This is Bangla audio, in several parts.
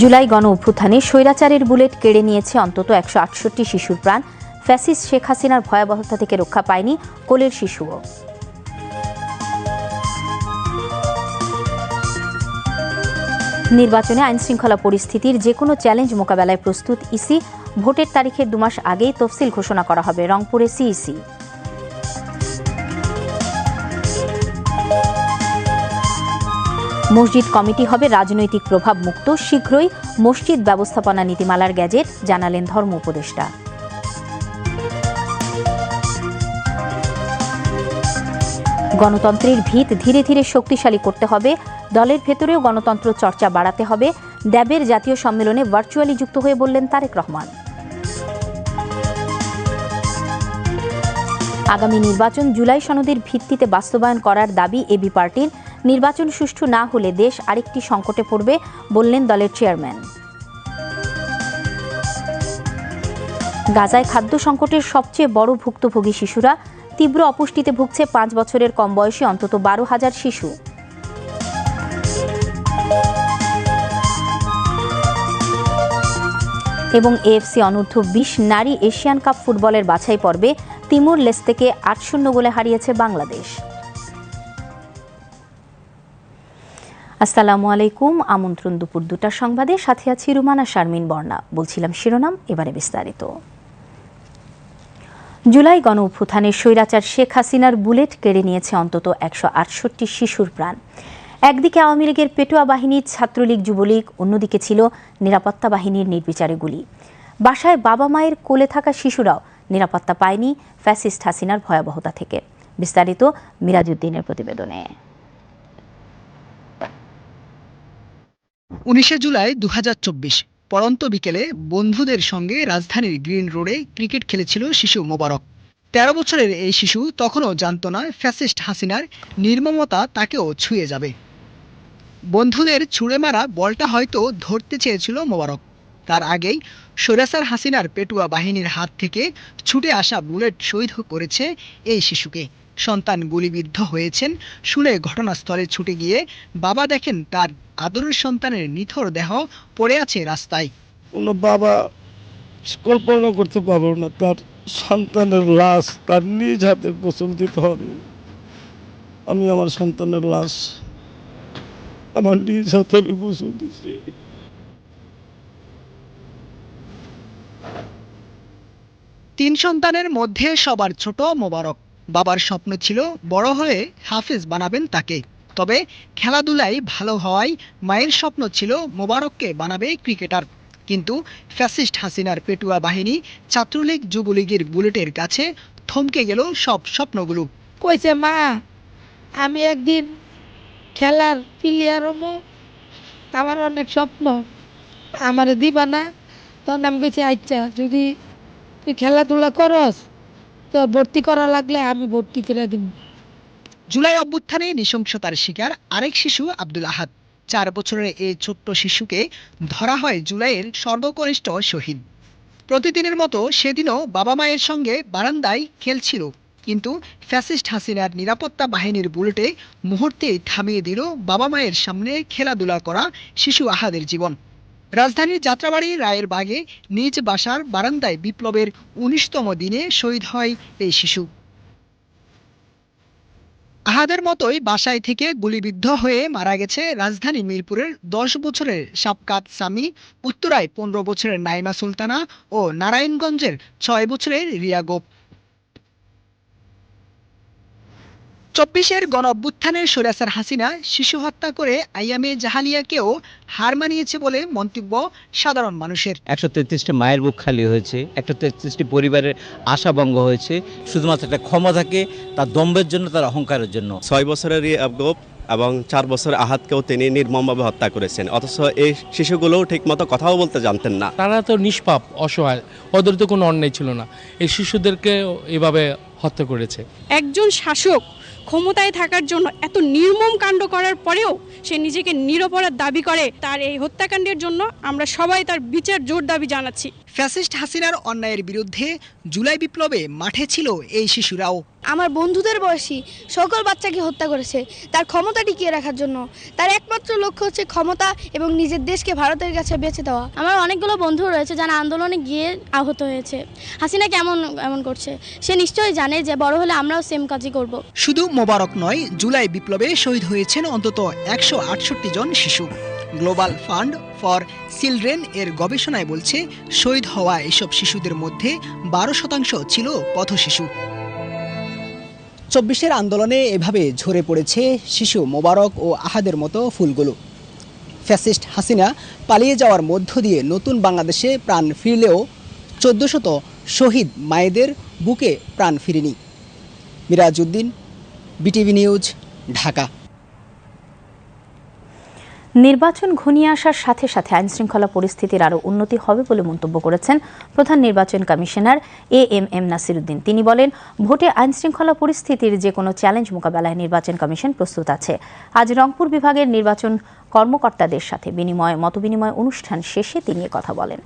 জুলাই গণ অভ্যুত্থানে স্বৈরাচারের বুলেট কেড়ে নিয়েছে অন্তত একশো আটষট্টি শিশুর প্রাণ। ফ্যাসিস্ট শেখ হাসিনার ভয়াবহতা থেকে রক্ষা পায়নি কোলের শিশুও। নির্বাচনে আইনশৃঙ্খলা পরিস্থিতির যে কোনো চ্যালেঞ্জ মোকাবেলায় প্রস্তুত ইসি। ভোটের তারিখের দুমাস আগেই তফসিল ঘোষণা করা হবে রংপুরে সিইসি। মসজিদ কমিটি হবে রাজনৈতিক প্রভাব মুক্ত, শীঘ্রই মসজিদ ব্যবস্থাপনা নীতিমালার গ্যাজেট, জানালেন ধর্ম উপদেষ্টা। গণতন্ত্রের ভিত ধীরে ধীরে শক্তিশালী করতে হবে, দলের ভেতরেও গণতন্ত্র চর্চা বাড়াতে হবে, ড্যাবের জাতীয় সম্মেলনে ভার্চুয়ালি যুক্ত হয়ে বললেন তারেক রহমান। আগামী নির্বাচন জুলাই সনদের ভিত্তিতে বাস্তবায়ন করার দাবি এবি পার্টির নির্বাচন সুষ্ঠু না হলে দেশ আরেকটি সংকটে পড়বে বললেন দলের চেয়ারম্যান। গাজায় খাদ্য সংকটের সবচেয়ে বড় ভুক্তভোগী শিশুরা, তীব্র অপুষ্টিতে ভুগছে পাঁচ বছরের কম বয়সী অন্তত বারো হাজার শিশু। এবং এএফসি অনূর্ধ্ব বিশ নারী এশিয়ান কাপ ফুটবলের বাছাই পর্বে তিমুর লেস্তেকে আট শূন্য গোলে হারিয়েছে বাংলাদেশ। আসসালামু আলাইকুম। আমন্ত্রণ দুপুর দুটার সংবাদে সাথে আছি রুমানা শারমিন বর্ণা বলছিলাম শিরোনাম, এবারে বিস্তারিত। জুলাই গণ অভ্যুত্থানের স্বৈরাচার শেখ হাসিনার বুলেট কেড়ে নিয়েছে অন্তত একশো আটষট্টি শিশুর প্রাণ। একদিকে আওয়ামী লীগের পেটুয়া বাহিনী, ছাত্রলীগ, যুবলীগ, অন্যদিকে ছিল নিরাপত্তা বাহিনীর নির্বিচারে গুলি। বাসায় বাবা মায়ের কোলে থাকা শিশুরাও নিরাপত্তা পায়নি ফ্যাসিস্ট হাসিনার ভয়াবহতা থেকে। বিস্তারিত মিরাজউদ্দিনের প্রতিবেদনে। উনিশে জুলাই দু হাজার চব্বিশ পরন্ত বিকেলে বন্ধুদের সঙ্গে রাজধানীর গ্রিন রোডে ক্রিকেট খেলেছিল শিশু মোবারক। তেরো বছরের এই শিশু তখনও জানত না ফ্যাসিস্ট হাসিনার নির্মমতা তাকেও ছুঁয়ে যাবে। বন্ধুদের ছুঁড়ে মারা বলটা হয়তো ধরতে চেয়েছিল মোবারক। তার আগেই সৈরাসার হাসিনার পেটুয়া বাহিনীর হাত থেকে ছুটে আসা বুলেট শহীদ করেছে এই শিশুকে। সন্তান গুলিবিদ্ধ হয়েছেন, শুনে ঘটনাস্থলে ছুটে গিয়ে বাবা দেখেন তার আদরের সন্তানের নিথর দেহ পড়ে আছে রাস্তায়। কোনো বাবা কল্পনা করতে পারব না তার সন্তানের লাশ তার নিজ হাতে গোসল দিতে হবে। আমি আমার সন্তানের লাশ আমার নিজ হাতে গোসল দিচ্ছি তিন সন্তানের মধ্যে সবার ছোট মোবারক। বাবার স্বপ্ন ছিল বড় হয়ে হাফেজ বানাবেন তাকে। তবে খেলাধুলায় ভালো হওয়ায় মায়ের স্বপ্ন ছিল মোবারককে বানাবে ক্রিকেটার। কিন্তু ফ্যাসিস্ট হাসিনার পেটুয়া বাহিনী ছাত্রলীগ যুবলীগের বুলেটের কাছে থমকে গেল সব স্বপ্নগুলো। কইছে, মা, আমি একদিন খেলার প্লেয়ার হব। আমার অনেক স্বপ্ন। আমার দিবা না? তখন আমি কইছি আচ্ছা যদি তুই খেলাধুলা করস, তো ভর্তি করা লাগলে আমি ভর্তি করে দিব। জুলাই অভ্যুত্থানে নৃশংসতার শিকার আরেক শিশু আব্দুল আহাদ। চার বছরের এই ছোট্ট শিশুকে ধরা হয় জুলাইয়ের সর্বকনিষ্ঠ শহীদ। প্রতিদিনের মতো সেদিনও বাবা মায়ের সঙ্গে বারান্দায় খেলছিল। কিন্তু ফ্যাসিস্ট হাসিনার নিরাপত্তা বাহিনীর বুলেটে মুহূর্তেই থামিয়ে দিল বাবা মায়ের সামনে খেলাধুলা করা শিশু আহাদের জীবন। রাজধানীর যাত্রাবাড়ি রায়ের বাগে নিজ বাসার বারান্দায় বিপ্লবের উনিশতম দিনে শহীদ হয় এই শিশু। আহাদের মতোই বাসায় থেকে গুলিবিদ্ধ হয়ে মারা গেছে রাজধানী মিরপুরের দশ বছরের সাবকাত সামি উত্তরায় পনেরো বছরের নাইমা সুলতানা ও নারায়ণগঞ্জের ছয় বছরের রিয়া গোপ। চব্বিশের গণ অভ্যুত্থানের সৈরাসার হাসিনা শিশু হত্যা করে আইয়ামে জাহালিয়াকেও হার মানিয়েছে বলে মন্তব্য সাধারণ মানুষের। একশো তেত্রিশটি মায়ের বুক খালি হয়েছে একশো তেত্রিশটি পরিবারের আশাভঙ্গ হয়েছে শুধুমাত্র একটা ক্ষমতাকে তার দম্ভের জন্য তার অহংকারের জন্য। ছয় বছরের আবগোপ এবং চার বছরের আহাতকেও তিনি নির্মমভাবে হত্যা করেছেন অথচ এই শিশুগুলোও ঠিকমতো কথাও বলতে জানতেন না। তারা তো নিষ্পাপ অসহায় ওদের তো কোনো অন্যায় ছিল না। এই শিশুদেরকে এভাবে হত্যা করেছে। একজন শাসক ক্ষমতায় থাকার জন্য এত নির্মম কাণ্ড করার পরেও সে নিজেকে নিরপরাধ দাবি করে তার এই হত্যাকাণ্ডের জন্য আমরা সবাই তার বিচার জোর দাবি জানাচ্ছি। ফ্যাসিস্ট হাসিনার অন্যায়ের বিরুদ্ধে জুলাই বিপ্লবে মাঠে ছিল এই শিশুরাও। আমার বন্ধুদের বয়সী সকল বাচ্চাকে হত্যা করেছে। তার ক্ষমতা টিকিয়ে রাখার জন্য। তার একমাত্র লক্ষ্য হচ্ছে ক্ষমতা এবং নিজের দেশকে ভারতের কাছে বেঁচে দেওয়া। আমার অনেকগুলো বন্ধু রয়েছে যারা আন্দোলনে গিয়ে আহত হয়েছে। হাসিনা কেমন এমন করছে? সে নিশ্চয়ই জানে যে বড় হলে আমরাও সেম কাজই করব। শুধু মোবারক নয় জুলাই বিপ্লবে শহীদ হয়েছেন অন্তত একশো আটষট্টি জন শিশু। গ্লোবাল ফান্ড ফর চিলড্রেন এর গবেষণায় বলছে, শহীদ হওয়া এসব শিশুদের মধ্যে বারো শতাংশ ছিল পথশিশু। চব্বিশের আন্দোলনে এভাবে ঝরে পড়েছে শিশু মোবারক ও আহাদের মতো ফুলগুলো। ফ্যাসিস্ট হাসিনা পালিয়ে যাওয়ার মধ্য দিয়ে নতুন বাংলাদেশে প্রাণ ফিরলেও চোদ্দশত শহীদ মায়েদের বুকে প্রাণ ফিরেনি। Mirajuddin, BTV news, Dhaka. নির্বাচন ঘনিয়ে আসার সাথে সাথে আইনশৃঙ্খলা পরিস্থিতির আরও উন্নতি হবে বলে মন্তব্য করেছেন প্রধান নির্বাচন commissioner A M M Nasiruddin. তিনি বলেন, ভোটে আইনশৃঙ্খলা পরিস্থিতির যে কোনো চ্যালেঞ্জ মোকাবেলায় নির্বাচন কমিশন প্রস্তুত আছে। আজ রংপুর বিভাগের নির্বাচন কর্মকর্তাদের সাথে বিনিময়, মতবিনিময় অনুষ্ঠান শেষে তিনি কথা বলেন।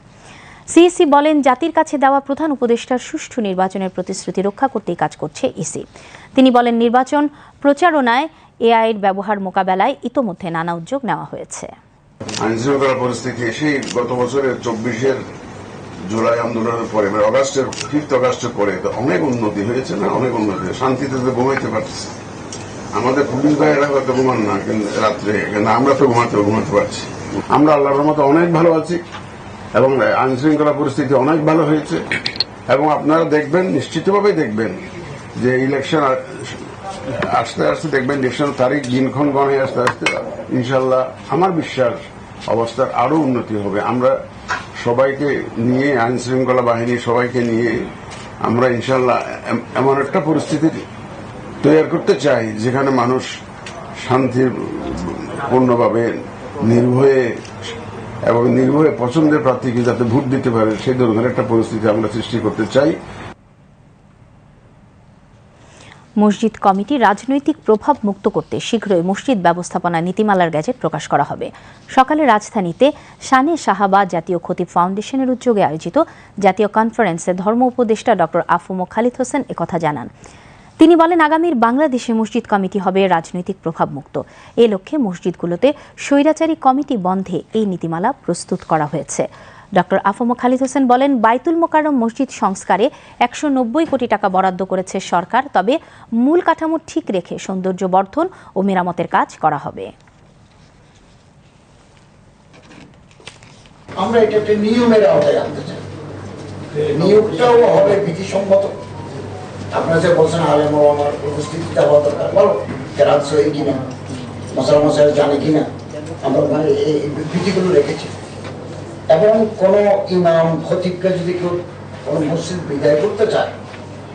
সিইসি বলেন, জাতির কাছে দেওয়া প্রধান উপদেষ্টার সুষ্ঠু নির্বাচনের প্রতিশ্রুতি রক্ষা করতেই কাজ করছে ইসি। তিনি বলেন, নির্বাচন প্রচারণায় এআইয়ের ব্যবহার মোকাবেলায় ইতোমধ্যে নানা উদ্যোগ নেওয়া হয়েছে। আইন শৃঙ্খলা পরিস্থিতি সেই গত বছরের চব্বিশের জুলাই আন্দোলনের পরে মানে অগাস্টের, ফিফথ অগাস্টের পরে অনেক উন্নতি হয়েছে না? অনেক উন্নতি। শান্তিতে তো ঘুমাইতে পারছি আমাদের পুলিশ ভাইয়েরা হয়তো ঘুমান না, কিন্তু রাত্রে, কিন্তু আমরা তো ঘুমাতে ঘুমাতে পারছি। আমরা আল্লাহর মতো অনেক ভালো আছি এবং আইন শৃঙ্খলা পরিস্থিতি অনেক ভালো হয়েছে। এবং আপনারা দেখবেন, নিশ্চিতভাবেই দেখবেন যে ইলেকশন আস্তে আস্তে দেখবেন ইলেকশন তারিখ দিনক্ষণ গণে আস্তে আস্তে ইনশাল্লাহ আমার বিশ্বাস অবস্থার আরও উন্নতি হবে। আমরা সবাইকে নিয়ে, আইন শৃঙ্খলা বাহিনী সবাইকে নিয়ে আমরা ইনশাল্লাহ এমন একটা পরিস্থিতি তৈরি করতে চাই যেখানে মানুষ শান্তির পূর্ণভাবে নির্ভয়ে এবং নির্ভয়ে পছন্দের প্রার্থীকে যাতে ভোট দিতে পারে, সেই ধরনের একটা পরিস্থিতি আমরা সৃষ্টি করতে চাই। মসজিদ কমিটি রাজনৈতিক প্রভাব মুক্ত করতে শীঘ্রই মসজিদ ব্যবস্থাপনা নীতিমালার গ্যাজেট প্রকাশ করা হবে। সকালে রাজধানীতে শানে সাহাবা জাতীয় খতিব ফাউন্ডেশনের উদ্যোগে আয়োজিত জাতীয় কনফারেন্সে ধর্ম উপদেষ্টা ডক্টর আফুমো খালিদ হোসেন একথা জানান। তিনি বলেন, আগামীর বাংলাদেশে মসজিদ কমিটি হবে রাজনৈতিক প্রভাব মুক্ত। এ লক্ষ্যে মসজিদগুলোতে স্বৈরাচারী কমিটি বন্ধে এই নীতিমালা প্রস্তুত করা হয়েছে। ডক্টর আফম খালিদ হোসেন বলেন, বাইতুল মোকাররম মসজিদ সংস্কারে একশো নব্বই কোটি টাকা বরাদ্দ করেছে সরকার, তবে মূল কাঠামো ঠিক রেখে সৌন্দর্য বর্ধন ও মেরামতের কাজ করা হবে। আমরা এটা একটা নিয়মের আওতায় আনতে চাই। নিয়োগটাও হবে বিধিসম্মত আপনারা যে বলছেন, আলেম আমার উপস্থিতিটা হওয়া দরকার। বলো সহি কিনা? মশাল মশাই জানে কিনা? আমরা এই বিধিগুলো রেখেছি। এবং কোনো ইমাম খতিবকে যদি কেউ কোনো মসজিদ বিদায় করতে চায়,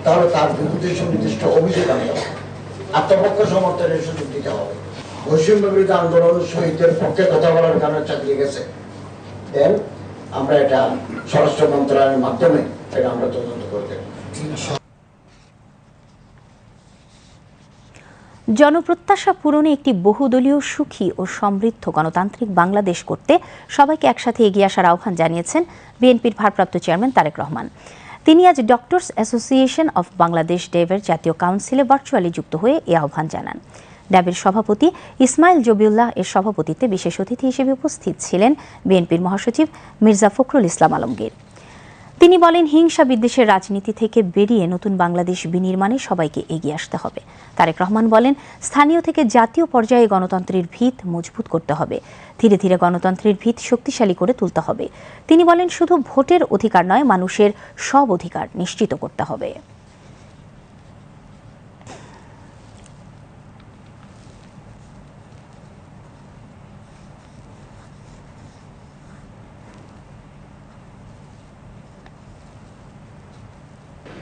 তাহলে তার বিরুদ্ধে সুনির্দিষ্ট অভিযোগ আনতে হবে আত্মপক্ষ সমর্থনের সুযোগ দিতে হবে। বৈষম্য বিরোধী আন্দোলন শহীদদের পক্ষে কথা বলার কারণে চাকরি গেছে। দেন আমরা এটা স্বরাষ্ট্র মন্ত্রণালয়ের মাধ্যমে এটা আমরা তদন্ত করতে জনপ্রত্যাশা পূরণে একটি বহুদলীয় সুখী ও সমৃদ্ধ গণতান্ত্রিক বাংলাদেশ করতে সবাইকে একসাথে এগিয়ে আসার আহ্বান জানিয়েছেন বিএনপির ভারপ্রাপ্ত চেয়ারম্যান তারেক রহমান। তিনি আজ ডক্টরস অ্যাসোসিয়েশন অফ বাংলাদেশ ডেভের জাতীয় কাউন্সিলে ভার্চুয়ালি যুক্ত হয়ে এ আহ্বান জানান। ড্যাবের সভাপতি ইসমাইল জবিউল্লাহ এর সভাপতিত্বে বিশেষ অতিথি হিসেবে উপস্থিত ছিলেন বিএনপির মহাসচিব মির্জা ফখরুল ইসলাম আলমগীর। তিনি বলেন, হিংসা বিদ্বেষের রাজনীতি থেকে বেরিয়ে নতুন বাংলাদেশ বিনির্মাণে সবাইকে এগিয়ে আসতে হবে। তারেক রহমান বলেন, স্থানীয় থেকে জাতীয় পর্যায়ে গণতন্ত্রের ভিত মজবুত করতে হবে। ধীরে ধীরে গণতন্ত্রের ভিত শক্তিশালী করে তুলতে হবে। তিনি বলেন, শুধু ভোটের অধিকার নয়, মানুষের সব অধিকার নিশ্চিত করতে হবে।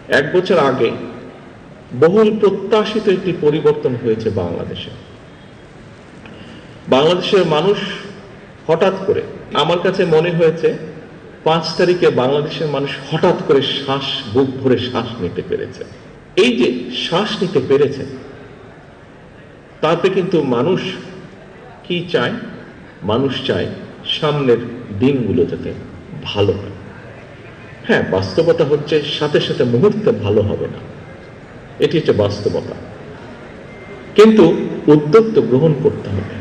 এক বছর আগে বহুল প্রত্যাশিত একটি পরিবর্তন হয়েছে বাংলাদেশে। বাংলাদেশের মানুষ হঠাৎ করে, আমার কাছে মনে হয়েছে, পাঁচ তারিখে বাংলাদেশের মানুষ হঠাৎ করে শ্বাস, বুক ভরে শ্বাস নিতে পেরেছে। এই যে শ্বাস নিতে পেরেছে, তাতে কিন্তু মানুষ কি চায়? মানুষ চায় সামনের দিনগুলো যাতে ভালো হয়। হ্যাঁ বাস্তবতা হচ্ছে সাথে সাথে মুহূর্তে ভালো হবে না। এটি হচ্ছে বাস্তবতা। কিন্তু উদ্যোগ তো গ্রহণ করতে হবে।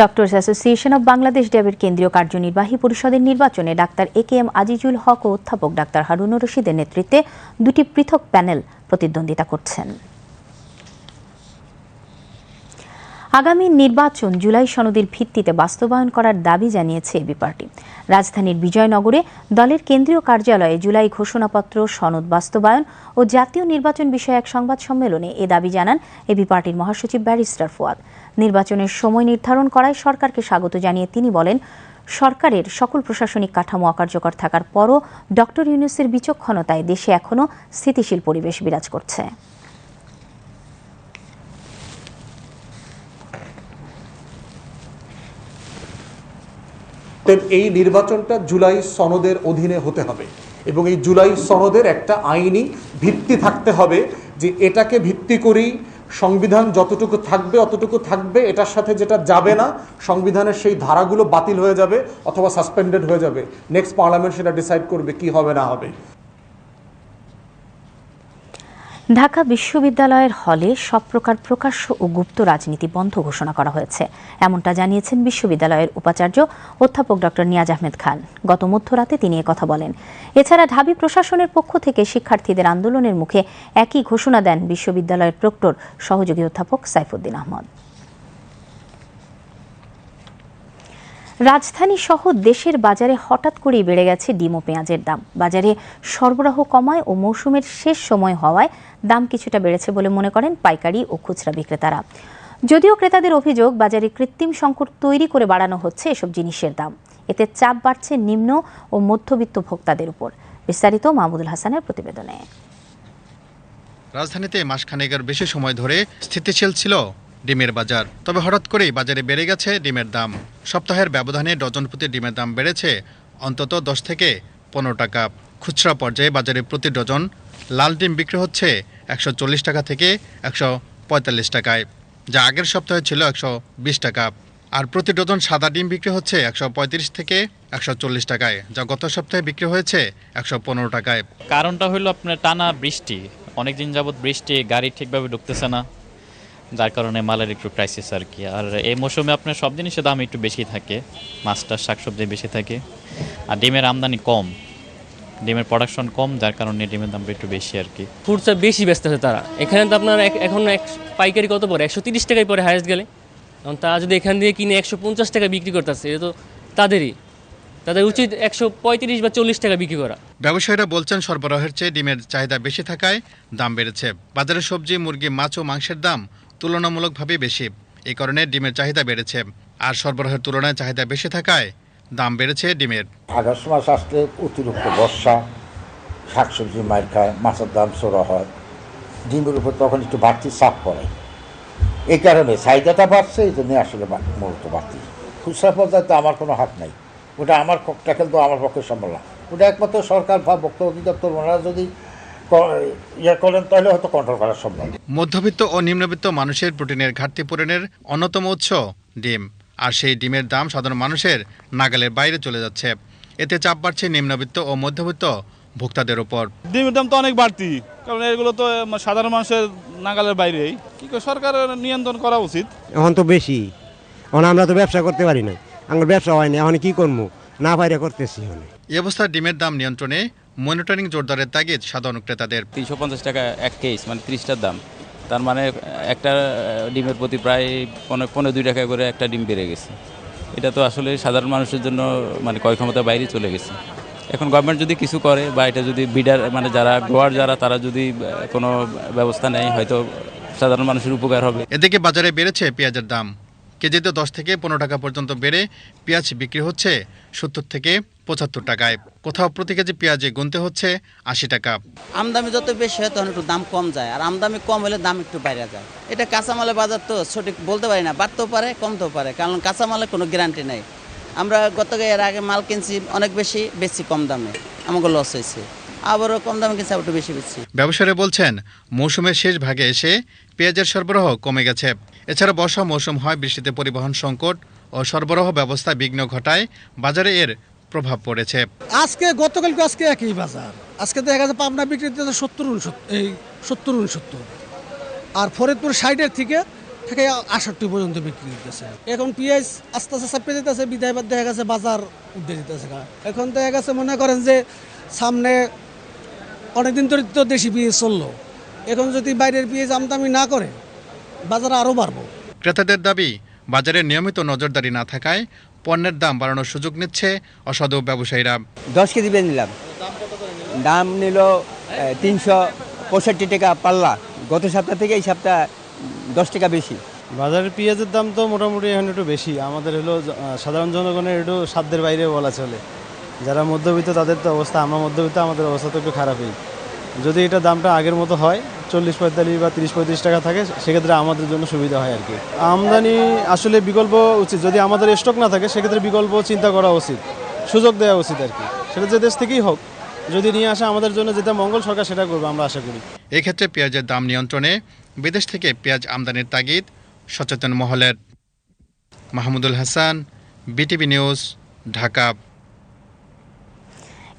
ডক্টরস অ্যাসোসিয়েশন অব বাংলাদেশ ড্যাবের কেন্দ্রীয় কার্যনির্বাহী পরিষদের নির্বাচনে doctor A K M Azizul Haque ও অধ্যাপক ডাক্তার হারুনুর রশিদের নেতৃত্বে দুটি পৃথক প্যানেল প্রতিদ্বন্দ্বিতা করছেন। আগামী নির্বাচন জুলাই সনদের ভিত্তিতে বাস্তবায়ন করার দাবি জানিয়েছে এবি পার্টি। রাজধানীর বিজয়নগরে দলের কেন্দ্রীয় কার্যালয়ে জুলাই ঘোষণাপত্র, সনদ বাস্তবায়ন ও জাতীয় নির্বাচন বিষয়ে এক সংবাদ সম্মেলনে এ দাবি জানান এবি পার্টির মহাসচিব ব্যারিস্টার ফুয়াদ। নির্বাচনের সময় নির্ধারণ করায় সরকারকে স্বাগত জানিয়ে তিনি বলেন, সরকারের সকল প্রশাসনিক কাঠামো অকার্যকর থাকার পরও ডক্টর ইউনুসের বিচক্ষণতায় দেশে এখনও স্থিতিশীল পরিবেশ বিরাজ করছে। অতএব এই নির্বাচনটা জুলাই সনদের অধীনে হতে হবে। এবং এই জুলাই সনদের একটা আইনি ভিত্তি থাকতে হবে যে এটাকে ভিত্তি করেই সংবিধান যতটুকু থাকবে, অতটুকু থাকবে, এটার সাথে যেটা যাবে না, সংবিধানের সেই ধারাগুলো বাতিল হয়ে যাবে অথবা সাসপেন্ডেড হয়ে যাবে। নেক্সট পার্লামেন্ট সেটা ডিসাইড করবে কি হবে, না হবে। ঢাকা বিশ্ববিদ্যালয়ের হলে সব প্রকার প্রকাশ্য ও গুপ্ত রাজনীতি বন্ধ ঘোষণা করা হয়েছে। এমনটা জানিয়েছেন বিশ্ববিদ্যালয়ের উপাচার্য অধ্যাপক ডক্টর নিয়াজ আহমেদ খান। গত মধ্যরাতে তিনি কথা বলেন। এছাড়া ঢাবি প্রশাসনের পক্ষ থেকে শিক্ষার্থীদের আন্দোলনের মুখে একই ঘোষণা দেন বিশ্ববিদ্যালয়ের প্রক্টর সহযোগী অধ্যাপক সাইফুদ্দিন আহমদ। রাজধানী সহ দেশের বাজারে হঠাৎ করেই বেড়ে গেছে ডিম ও পেঁয়াজের দাম। বাজারে সরবরাহ কমায় ও মৌসুমের শেষ সময় হওয়ায় দাম কিছুটা বেড়েছে বলে মনে করেন পাইকারি ও খুচরা বিক্রেতারা। যদিও ক্রেতাদের অভিযোগ, বাজারে কৃত্রিম সংকট তৈরি করে বাড়ানো হচ্ছে এসব জিনিসের দাম। এতে চাপ বাড়ছে নিম্ন ও মধ্যবিত্ত ভোক্তাদের উপর। বিস্তারিত মাহমুদুল হাসানের প্রতিবেদনে। রাজধানীতে মাসখানেকের বেশি সময় ধরে স্থিতিশীল ছিল ডিমের বাজার। তবে হঠাৎ করেই বাজারে বেড়ে গেছে ডিমের দাম। সপ্তাহের ব্যবধানে ডজন প্রতি ডিমের দাম বেড়েছে অন্তত দশ থেকে পনেরো টাকা। খুচরা পর্যায়ে বাজারে প্রতি ডজন লাল ডিম বিক্রি হচ্ছে একশো চল্লিশ টাকা থেকে একশো পঁয়তাল্লিশ টাকায়, যা আগের সপ্তাহে ছিল একশো বিশ টাকা। আর প্রতি ডজন সাদা ডিম বিক্রি হচ্ছে একশো পঁয়ত্রিশ থেকে একশো চল্লিশ টাকায়, যা গত সপ্তাহে বিক্রি হয়েছে একশো পনেরো টাকায়। কারণটা হলো আপনার টানা বৃষ্টি। অনেক দিন যাবত বৃষ্টি, গাড়ি ঠিকভাবে ঢুকতেছে না। যার কারণে মালের একটু ক্রাইসিস আর কি। আর এই মৌসুমে আপনার সব জিনিসের দাম একটু বেশি থাকে মাছটার শাকসবজি বেশি থাকে আর ডিমের আমদানি কম। ডিমের প্রোডাকশন কম যার কারণে ডিমের দামটা একটু বেশি আর কি। ফুডসা বেশি ব্যস্ত আছে তারা। এখানে তো আপনার এক- এখন এক পাইকারি কত পড়ে? একশো তিরিশ টাকায় পরে হায়েস্ট গেলে। এখন তারা যদি এখান দিয়ে কিনে একশো পঞ্চাশ টাকা বিক্রি করতেছে এটা তো তাদেরই। তাদের উচিত একশো পঁয়ত্রিশ বা চল্লিশ টাকা বিক্রি করা। ব্যবসায়ীরা বলছেন সরবরাহের চেয়ে ডিমের চাহিদা বেশি থাকায় দাম বেড়েছে। বাজারে সবজি মুরগি মাছ ও মাংসের দাম তুলনামূলকভাবে বেশি। এই কারণে ডিমের চাহিদা বেড়েছে। আর সরবরাহের তুলনায় চাহিদা বেশি থাকায় দাম বেড়েছে ডিমের। আগস্ট মাস আসলে অতিরিক্ত বর্ষা, শাকসবজি মার খায়, মাছের দাম চড়া হয়। ডিমের উপর তখন একটু বাড়তি চাপ পড়ে। এই কারণে চাহিদাটা বাড়ছে, এই জন্যই আসলে মূলত বাড়তি। খুচরা পর্যায়ে তো আমার কোনো হাত নাই। ওটা আমার পক্ষটা কিন্তু আমার পক্ষে সম্ভব না। ওটা একমাত্র সরকার বা বক্তব্য অধিদপ্তর, ওনারা যদি ইয়ে করেন তাহলে হয়তো কন্ট্রোল করা সম্ভব। মধ্যবিত্ত ও নিম্নবিত্ত মানুষের প্রোটিনের ঘাটতি পূরণের অন্যতম উৎস ডিম। আর সেই ডিমের দাম সাধারণ মানুষের নাগালের বাইরে চলে যাচ্ছে। এতে চাপ বাড়ছে নিম্নবিত্ত ও মধ্যবিত্ত ভোক্তাদের উপর। ডিমের দাম তো অনেক বাড়তি কারণ এগুলো তো সাধারণ মানুষের নাগালের বাইরেই। কি করে সরকারের নিয়ন্ত্রণ করা উচিত? এখন তো বেশি। এখন আমরা তো ব্যবসা করতে পারি না। আমার ব্যবসা হয়নি এখন কি করব না পাইরে করতেছি এই অবস্থায় ডিমের দাম নিয়ন্ত্রণে মনিটরিং জোরদারের তাগিদ সাধারণ ক্রেতাদের। তিনশো পঞ্চাশ টাকা এক কেস মানে ত্রিশটার দাম। তার মানে একটা ডিমের প্রতি প্রায় পনেরো পনেরো দুই টাকা করে একটা ডিম বেড়ে গেছে। এটা তো আসলে সাধারণ মানুষের জন্য মানে ক্রয় ক্ষমতা বাইরে চলে গেছে। এখন গভর্নমেন্ট যদি কিছু করে বা এটা যদি বিডার মানে যারা গোয়ার যারা তারা যদি কোনো ব্যবস্থা নেয় হয়তো সাধারণ মানুষের উপকার হবে। এদিকে বাজারে বেড়েছে পেঁয়াজের দাম। কেজিতে দশ থেকে পনেরো টাকা পর্যন্ত বেড়ে পেঁয়াজ বিক্রি হচ্ছে সত্তর থেকে পঁচাত্তর টাকায়। কোথাও প্রতি কেজি পেঁয়াজে গুনতে হচ্ছে আশি টাকা। আমদামি যত বেশি হয় তখন একটু দাম কম যায়, আর আমদামি কম হলে দাম একটু বাইরে যায়। এটা কাঁচামালের বাজার তো সঠিক বলতে পারি না, বাড়তেও পারে, কমতেও পারে, কারণ কাঁচামালের কোনো গ্যারান্টি নেই। আমরা গত এর আগে মাল কিনছি, অনেক বেশি বেশি কম দামে, আমাকে লস হয়েছে। আবারও কম দামে কিনছি আবার একটু বেশি বেশি ব্যবসায়ীরা বলছেন মৌসুমের শেষ ভাগে এসে পেঁয়াজের সরবরাহ কমে গেছে। এছাড়া বর্ষা মৌসুম হয় বৃষ্টিতে পরিবহন সংকট ও সরবরাহ ব্যবস্থা বিঘ্ন ঘটায় বাজারে এর প্রভাব পড়েছে। আজকে গতকালকে আজকে একই বাজার। আজকে দেখা গেছে পাবনা বিক্রি দিতেছে সত্তর উনসত্তর এই সত্তর উনসত্তর। আর ফরিদপুর সাইডের থেকে থেকে আষট্টি পর্যন্ত বিক্রি দিতেছে এখন পেঁয়াজ আস্তে আস্তে চাপে দিতেছে বিদায় বাদ দেখা গেছে বাজার উঠে দিতেছে এখন দেখা গেছে মনে করেন যে সামনে অনেকদিন ধরে তো দেশি পেঁয়াজ চলল। এখন যদি বাইরের পেঁয়াজ আমদামি না করে বাজার আরও বাড়বো। ক্রেতাদের দাবি বাজারে নিয়মিত নজরদারি না থাকায় পণ্যের দাম বাড়ানোর সুযোগ নিচ্ছে অসাধু ব্যবসায়ীরা। দশ কেজি বেজ নিলাম। দাম নিল তিনশো পঁয়ষট্টি টাকা পাল্লা। গত সপ্তাহ থেকে এই সপ্তাহ দশ টাকা বেশি। বাজারের পেঁয়াজের দাম তো মোটামুটি এখন একটু বেশি। আমাদের হলো সাধারণ জনগণের একটু সাধ্যের বাইরে বলা চলে। যারা মধ্যবিত্ত, তাদের তো অবস্থা, আমরা মধ্যবিত্ত, আমাদের অবস্থা তো একটু খারাপই। যদি এটা দামটা আগের মতো হয়, চল্লিশ পঁয়তাল্লিশ বা তিরিশ পঁয়ত্রিশ টাকা থাকে, সেক্ষেত্রে আমাদের জন্য সুবিধা হয় আর কি। আমদানি আসলে বিকল্প উচিত, যদি আমাদের স্টক না থাকে, সেক্ষেত্রে বিকল্প চিন্তা করা উচিত, সুযোগ দেওয়া উচিত আর কি। সেটা যে দেশ থেকেই হোক, যদি নিয়ে আসে আমাদের জন্য যেটা মঙ্গল সরকার, সেটা করবে, আমরা আশা করি। এক্ষেত্রে পেঁয়াজের দাম নিয়ন্ত্রণে, বিদেশ থেকে পেঁয়াজ আমদানির তাগিদ, সচেতন মহলের। Mahmudul Hasan, BTV news, Dhaka.